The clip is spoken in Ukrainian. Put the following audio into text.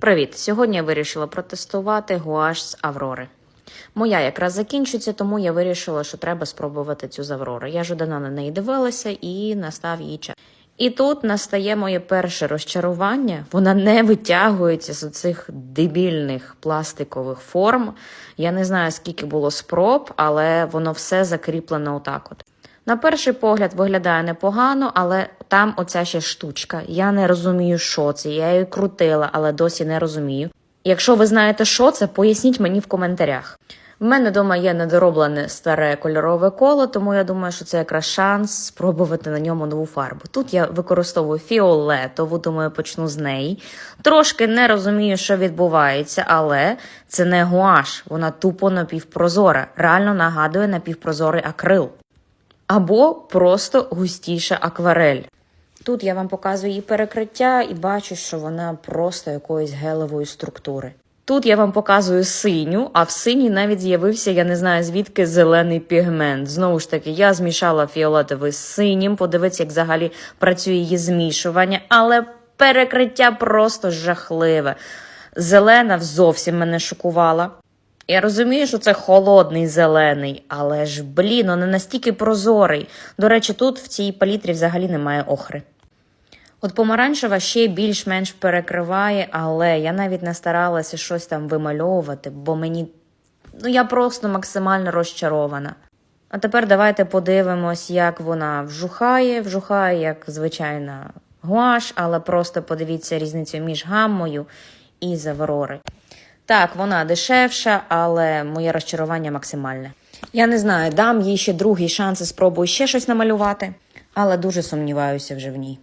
Привіт! Сьогодні я вирішила протестувати гуаш з Аврори. Моя якраз закінчується, тому я вирішила, що треба спробувати цю з Аврори. Я ж давно на неї дивилася і настав її час. І тут настає моє перше розчарування. Вона не витягується з цих дебільних пластикових форм. Я не знаю, скільки було спроб, але воно все закріплено отак от. На перший погляд виглядає непогано, але там оця ще штучка. Я не розумію, що це. Я її крутила, але досі не розумію. Якщо ви знаєте, що це, поясніть мені в коментарях. В мене вдома є недороблене старе кольорове коло, тому я думаю, що це якраз шанс спробувати на ньому нову фарбу. Тут я використовую фіолетову, думаю, почну з неї. Трошки не розумію, що відбувається, але це не гуаш, вона тупо напівпрозора, реально нагадує напівпрозорий акрил або просто густіша акварель. Тут я вам показую її перекриття і бачу, що вона просто якоїсь гелевої структури. Тут я вам показую синю, а в синій навіть з'явився, я не знаю звідки, зелений пігмент. Знову ж таки, я змішала фіолетовий з синім, подивіться, як взагалі працює її змішування, але перекриття просто жахливе. Зелена зовсім мене шокувала. Я розумію, що це холодний зелений, але ж блін, не настільки прозорий. До речі, тут в цій палітрі взагалі немає охри. От помаранчева ще більш-менш перекриває, але я навіть не старалася щось там вимальовувати, бо мені ну я просто максимально розчарована. А тепер давайте подивимось, як вона вжухає. Вжухає, як звичайна гуаш, але просто подивіться різницю між гаммою і заврори. Так, вона дешевша, але моє розчарування максимальне. Я не знаю, дам їй ще другий шанс і спробую ще щось намалювати, але дуже сумніваюся вже в ній.